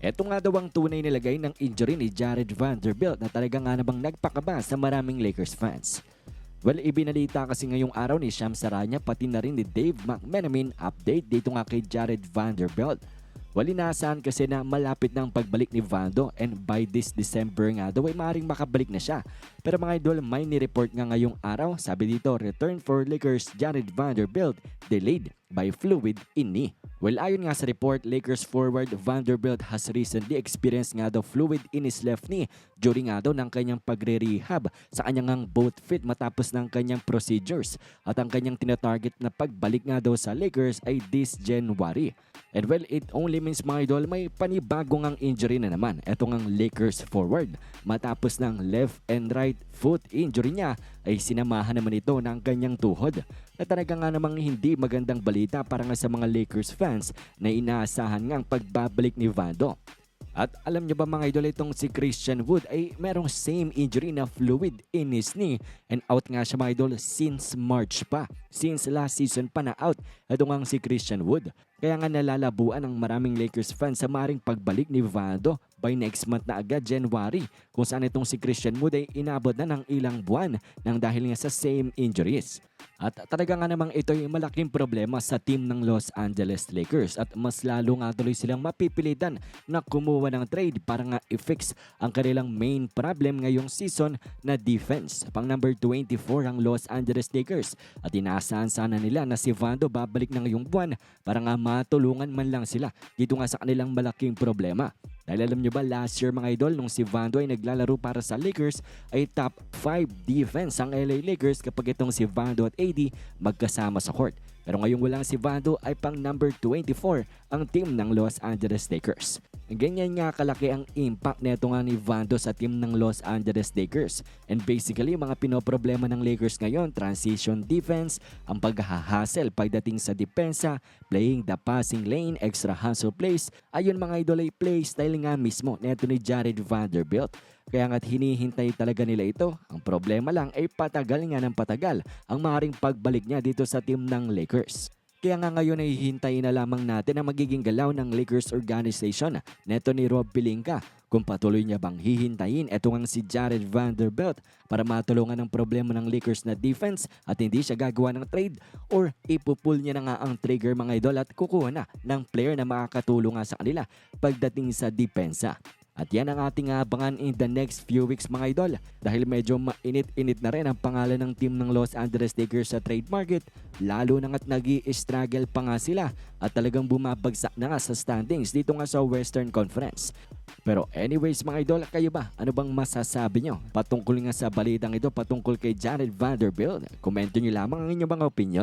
Ito nga daw ang tunay nilagay ng injury ni Jared Vanderbilt na talaga nga namang nagpakaba sa maraming Lakers fans. Well, ibinalita kasi ngayong araw ni Sham Saranya pati na rin ni Dave McMenamin update dito nga kay Jared Vanderbilt. Well, kasi na malapit ang pagbalik ni Vando and by this December nga daw ay maaaring makabalik na siya. Pero mga idol, may ni-report nga ngayong araw, sabi dito, return for Lakers Jared Vanderbilt delayed by fluid in knee. Well, ayon nga sa report, Lakers forward Vanderbilt has recently experienced nga daw fluid in his left knee during nga daw ng kanyang pagre-rehab sa kanyang ngang both fit matapos ng kanyang procedures. At ang kanyang tinatarget na pagbalik nga daw sa Lakers ay this January. And well, it only means mga idol, may panibago ngang injury na naman. Ito ngang Lakers forward. Matapos ng left and right foot injury niya, ay sinamahan naman ito ng kanyang tuhod. Na talaga nga namang hindi magandang balita para nga sa mga Lakers fans na inaasahan nga ang pagbabalik ni Vando. At alam niyo ba mga idol itong si Christian Wood ay merong same injury na fluid in his knee and out nga siya mga idol since March pa. Since last season pa na out ito nga si Christian Wood. Kaya nga nalalabuan ng maraming Lakers fans sa maring pagbalik ni Vando by next month na agad January kung saan itong si Christian Wood ay inabot na ng ilang buwan nang dahil nga sa same injuries. At talaga nga namang ito ay malaking problema sa team ng Los Angeles Lakers at mas lalo nga tuloy silang mapipilitan na kumuha ng trade para nga i-fix ang kanilang main problem ngayong season na defense. Pang number 24 ang Los Angeles Lakers at inaasahan sana nila na si Vando babalik na ngayong buwan para nga matulungan man lang sila dito nga sa kanilang malaking problema. Dahil alam nyo ba last year mga idol nung si Vando ay naglalaro para sa Lakers ay top 5 defense ang LA Lakers kapag itong si Vando at AD magkasama sa court. Pero ngayong walang si Vando ay pang number 24 ang team ng Los Angeles Lakers. Ganyan nga kalaki ang impact neto nga ni Vando sa team ng Los Angeles Lakers. And basically mga pinoproblema ng Lakers ngayon, transition defense, ang paghahasel pagdating sa depensa, playing the passing lane, extra hustle plays, ayun mga idol ay play style nga mismo neto ni Jared Vanderbilt. Kaya nga't hinihintay talaga nila ito. Ang problema lang ay patagal nga ng patagal ang maaaring pagbalik niya dito sa team ng Lakers. Kaya nga ngayon ay hintayin na lamang natin ang magiging galaw ng Lakers organization neto ni Rob Pelinka kung patuloy niya bang hihintayin eto nga si Jared Vanderbilt para matulungan ang problema ng Lakers na defense at hindi siya gagawa ng trade or ipupul niya na nga ang trigger mga idol at kukuha na ng player na makakatulong nga sa kanila pagdating sa depensa. At yan ang ating abangan in the next few weeks mga idol dahil medyo mainit-init na rin ang pangalan ng team ng Los Angeles Lakers sa trade market lalo na nga't nag struggle pa nga sila at talagang bumabagsak na nga sa standings dito nga sa Western Conference. Pero anyways mga idol, kayo ba? Ano bang masasabi nyo? Patungkol nga sa balitang ito patungkol kay Jared Vanderbilt. Komento nyo lamang ang inyong mga opinion